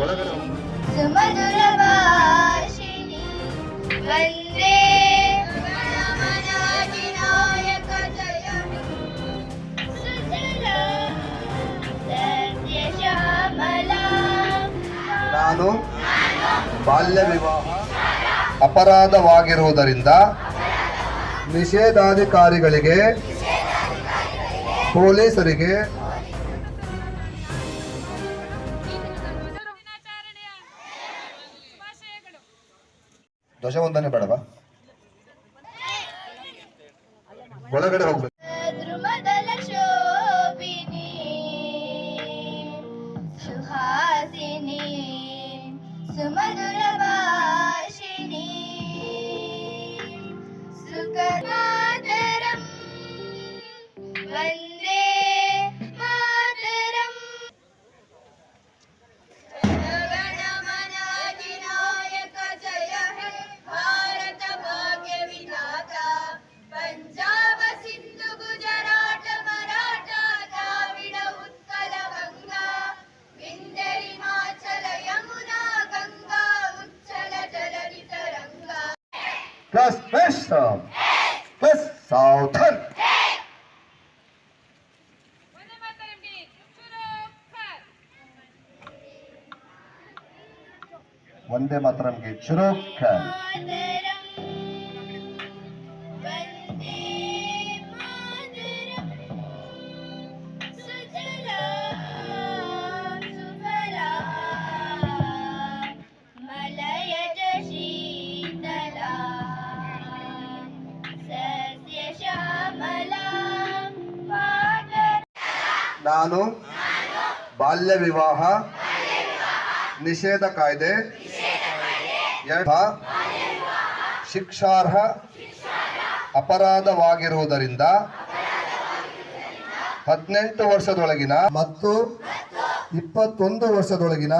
ಒಳಗಡೆ. ಸುಮಧುರ ಭಾಷಿಣಿ ವಂದೇ ನಾನು ಬಾಲ್ಯ ವಿವಾಹ ಅಪರಾಧವಾಗಿರುವುದರಿಂದ ನಿಷೇಧಾಧಿಕಾರಿಗಳಿಗೆ ಪೊಲೀಸರಿಗೆ ಧ್ವಜವಂದನೆ ಬೇಡವಾ? ಒಳಗಡೆ ಹೋಗ್ಬೇಕು. Plus Western, Plus southern. Vande Mataram Gate Churukkan. ನಾನು ಬಾಲ್ಯ ವಿವಾಹ ನಿಷೇಧ ಕಾಯ್ದೆ ಶಿಕ್ಷಾರ್ಹ ಅಪರಾಧವಾಗಿರುವುದರಿಂದ ಹದಿನೆಂಟು ವರ್ಷದೊಳಗಿನ ಮತ್ತು ಇಪ್ಪತ್ತೊಂದು ವರ್ಷದೊಳಗಿನ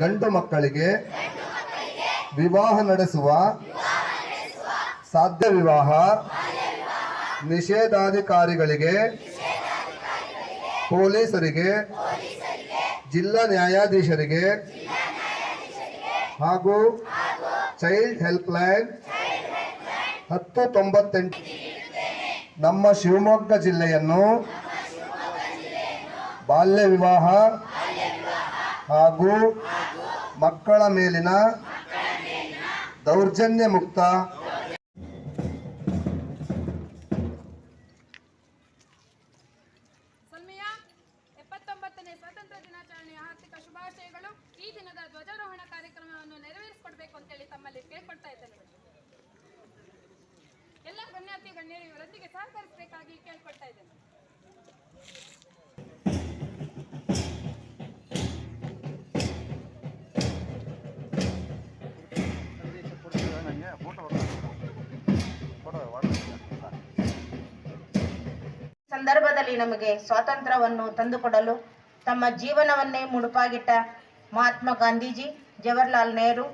ಗಂಡು ಮಕ್ಕಳಿಗೆ ವಿವಾಹ ನಡೆಸುವ ಸಾಧ್ಯ ವಿವಾಹ ನಿಷೇಧಾಧಿಕಾರಿಗಳಿಗೆ ಪೊಲೀಸರಿಗೆ, ಜಿಲ್ಲಾ ನ್ಯಾಯಾಧೀಶರಿಗೆ ಹಾಗೂ ಚೈಲ್ಡ್ ಹೆಲ್ಪ್ ಲೈನ್ ಹತ್ತು ತೊಂಬತ್ತೆಂಟು ನಮ್ಮ ಶಿವಮೊಗ್ಗ ಜಿಲ್ಲೆಯನ್ನು ಬಾಲ್ಯ ವಿವಾಹ ಹಾಗೂ ಮಕ್ಕಳ ಮೇಲಿನ ದೌರ್ಜನ್ಯ ಮುಕ್ತ ಸಲ್ಮಿಯಾ ಎಪ್ಪತ್ತೊಂಬತ್ತನೇ ಸ್ವಾತಂತ್ರ್ಯ ದಿನಾಚರಣೆಯ ಹಾರ್ದಿಕ ಶುಭಾಶಯಗಳು ಈ ದಿನದ ಧ್ವಜಾರೋಹಣ ಕಾರ್ಯಕ್ರಮವನ್ನು ನೆರವೇರಿಸಿಕೊಡ್ಬೇಕು ಅಂತೇಳಿ ತಮ್ಮಲ್ಲಿ ಕೇಳ್ಕೊಳ್ತಾ ಇದ್ದೇನೆ. ಎಲ್ಲ ಗಣ್ಯಾತಿ ಗಣ್ಯರು ಇವರೊಂದಿಗೆ ಸಹಕರಿಸಬೇಕಾಗಿ ಕೇಳ್ಕೊಳ್ತಾ ಇದ್ದೇನೆ. ಸಂದರ್ಭದಲ್ಲಿ ನಮಗೆ ಸ್ವಾತಂತ್ರ್ಯವನ್ನು ತಂದುಕೊಡಲು ತಮ್ಮ ಜೀವನವನ್ನೇ ಮುಡುಪಾಗಿಟ್ಟ ಮಹಾತ್ಮ ಗಾಂಧೀಜಿ ಜವಾಹರ್ಲಾಲ್ ನೆಹರು,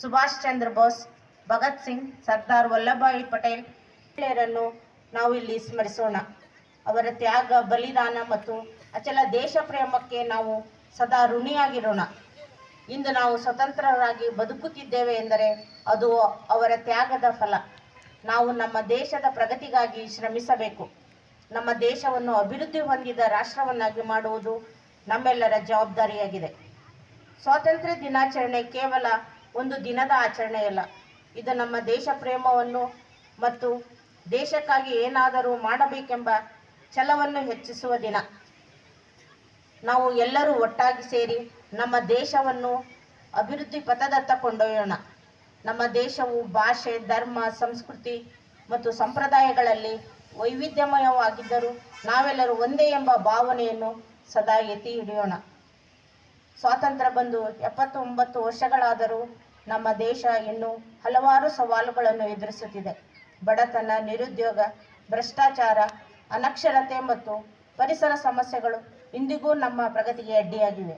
ಸುಭಾಷ್ ಚಂದ್ರ ಬೋಸ್, ಭಗತ್ ಸಿಂಗ್, ಸರ್ದಾರ್ ವಲ್ಲಭಾಯಿ ಪಟೇಲ್ ಮಹಿಳೆಯರನ್ನು ನಾವು ಇಲ್ಲಿ ಸ್ಮರಿಸೋಣ. ಅವರ ತ್ಯಾಗ, ಬಲಿದಾನ ಮತ್ತು ಅಚಲ ದೇಶ ಪ್ರೇಮಕ್ಕೆ ನಾವು ಸದಾ ಋಣಿಯಾಗಿರೋಣ. ಇಂದು ನಾವು ಸ್ವತಂತ್ರರಾಗಿ ಬದುಕುತ್ತಿದ್ದೇವೆ ಎಂದರೆ ಅದು ಅವರ ತ್ಯಾಗದ ಫಲ. ನಾವು ನಮ್ಮ ದೇಶದ ಪ್ರಗತಿಗಾಗಿ ಶ್ರಮಿಸಬೇಕು. ನಮ್ಮ ದೇಶವನ್ನು ಅಭಿವೃದ್ಧಿ ಹೊಂದಿದ ರಾಷ್ಟ್ರವನ್ನಾಗಿ ಮಾಡುವುದು ನಮ್ಮೆಲ್ಲರ ಜವಾಬ್ದಾರಿಯಾಗಿದೆ. ಸ್ವಾತಂತ್ರ್ಯ ದಿನಾಚರಣೆ ಕೇವಲ ಒಂದು ದಿನದ ಆಚರಣೆಯಲ್ಲ ಇದು ನಮ್ಮ ದೇಶ ಪ್ರೇಮವನ್ನು ಮತ್ತು ದೇಶಕ್ಕಾಗಿ ಏನಾದರೂ ಮಾಡಬೇಕೆಂಬ ಛಲವನ್ನು ಹೆಚ್ಚಿಸುವ ದಿನ. ನಾವು ಎಲ್ಲರೂ ಒಟ್ಟಾಗಿ ಸೇರಿ ನಮ್ಮ ದೇಶವನ್ನು ಅಭಿವೃದ್ಧಿ ಪಥದತ್ತ ಕೊಂಡೊಯ್ಯೋಣ. ನಮ್ಮ ದೇಶವು ಭಾಷೆ, ಧರ್ಮ, ಸಂಸ್ಕೃತಿ ಮತ್ತು ಸಂಪ್ರದಾಯಗಳಲ್ಲಿ ವೈವಿಧ್ಯಮಯವಾಗಿದ್ದರೂ ನಾವೆಲ್ಲರೂ ಒಂದೇ ಎಂಬ ಭಾವನೆಯನ್ನು ಸದಾ ಎತ್ತಿ ಹಿಡಿಯೋಣ. ಸ್ವಾತಂತ್ರ್ಯ ಬಂದು ಎಪ್ಪತ್ತೊಂಬತ್ತು ವರ್ಷಗಳಾದರೂ ನಮ್ಮ ದೇಶ ಇನ್ನೂ ಹಲವಾರು ಸವಾಲುಗಳನ್ನು ಎದುರಿಸುತ್ತಿದೆ. ಬಡತನ, ನಿರುದ್ಯೋಗ, ಭ್ರಷ್ಟಾಚಾರ, ಅನಕ್ಷರತೆ ಮತ್ತು ಪರಿಸರ ಸಮಸ್ಯೆಗಳು ಇಂದಿಗೂ ನಮ್ಮ ಪ್ರಗತಿಗೆ ಅಡ್ಡಿಯಾಗಿವೆ.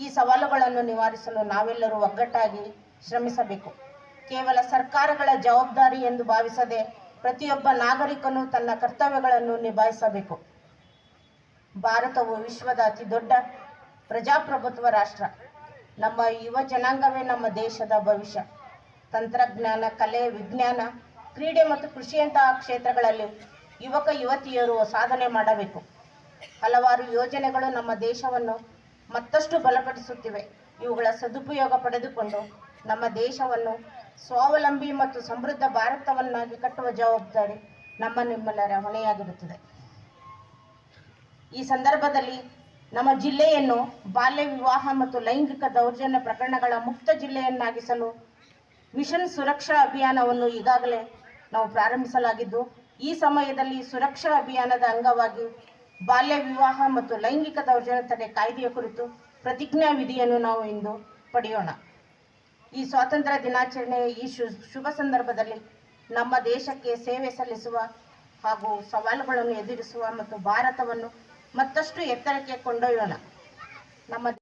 ಈ ಸವಾಲುಗಳನ್ನು ನಿವಾರಿಸಲು ನಾವೆಲ್ಲರೂ ಒಗ್ಗಟ್ಟಾಗಿ ಶ್ರಮಿಸಬೇಕು. ಕೇವಲ ಸರ್ಕಾರಗಳ ಜವಾಬ್ದಾರಿ ಎಂದು ಭಾವಿಸದೆ ಪ್ರತಿಯೊಬ್ಬ ನಾಗರಿಕನು ತನ್ನ ಕರ್ತವ್ಯಗಳನ್ನು ನಿಭಾಯಿಸಬೇಕು. ಭಾರತವು ವಿಶ್ವದ ಅತಿ ದೊಡ್ಡ ಪ್ರಜಾಪ್ರಭುತ್ವ ರಾಷ್ಟ್ರ. ನಮ್ಮ ಯುವ ಜನಾಂಗವೇ ನಮ್ಮ ದೇಶದ ಭವಿಷ್ಯ. ತಂತ್ರಜ್ಞಾನ, ಕಲೆ, ವಿಜ್ಞಾನ, ಕ್ರೀಡೆ ಮತ್ತು ಕೃಷಿಯಂತಹ ಕ್ಷೇತ್ರಗಳಲ್ಲಿ ಯುವಕ, ಯುವತಿಯರು ಸಾಧನೆ ಮಾಡಬೇಕು. ಹಲವಾರು ಯೋಜನೆಗಳು ನಮ್ಮ ದೇಶವನ್ನು ಮತ್ತಷ್ಟು ಬಲಪಡಿಸುತ್ತಿವೆ. ಇವುಗಳ ಸದುಪಯೋಗ ಪಡೆದುಕೊಂಡು ನಮ್ಮ ದೇಶವನ್ನು ಸ್ವಾವಲಂಬಿ ಮತ್ತು ಸಮೃದ್ಧ ಭಾರತವನ್ನಾಗಿ ಕಟ್ಟುವ ಜವಾಬ್ದಾರಿ ನಮ್ಮ ನಿಮ್ಮೆಲ್ಲರ ಹೊಣೆಯಾಗಿರುತ್ತದೆ. ಈ ಸಂದರ್ಭದಲ್ಲಿ ನಮ್ಮ ಜಿಲ್ಲೆಯನ್ನು ಬಾಲ್ಯ ವಿವಾಹ ಮತ್ತು ಲೈಂಗಿಕ ದೌರ್ಜನ್ಯ ಪ್ರಕರಣಗಳ ಮುಕ್ತ ಜಿಲ್ಲೆಯನ್ನಾಗಿಸಲು ಮಿಷನ್ ಸುರಕ್ಷಾ ಅಭಿಯಾನವನ್ನು ಈಗಾಗಲೇ ನಾವು ಪ್ರಾರಂಭಿಸಲಾಗಿದ್ದು, ಈ ಸಮಯದಲ್ಲಿ ಸುರಕ್ಷಾ ಅಭಿಯಾನದ ಅಂಗವಾಗಿ ಬಾಲ್ಯ ವಿವಾಹ ಮತ್ತು ಲೈಂಗಿಕ ದೌರ್ಜನ್ಯ ತಡೆ ಕಾಯ್ದೆಯ ಕುರಿತು ಪ್ರತಿಜ್ಞಾ ವಿಧಿಯನ್ನು ನಾವು ಇಂದು ಪಡೆಯೋಣ. ಈ ಸ್ವಾತಂತ್ರ್ಯ ದಿನಾಚರಣೆಯ ಈ ಶು, ಶುಭ ಸಂದರ್ಭದಲ್ಲಿ ನಮ್ಮ ದೇಶಕ್ಕೆ ಸೇವೆ ಸಲ್ಲಿಸುವ ಹಾಗೂ ಸವಾಲುಗಳನ್ನು ಎದುರಿಸುವ ಮತ್ತು ಭಾರತವನ್ನು ಮತ್ತಷ್ಟು ಎತ್ತರಕ್ಕೆ ಕೊಂಡೊಯ್ಯೋಣ. ನಮ್ಮ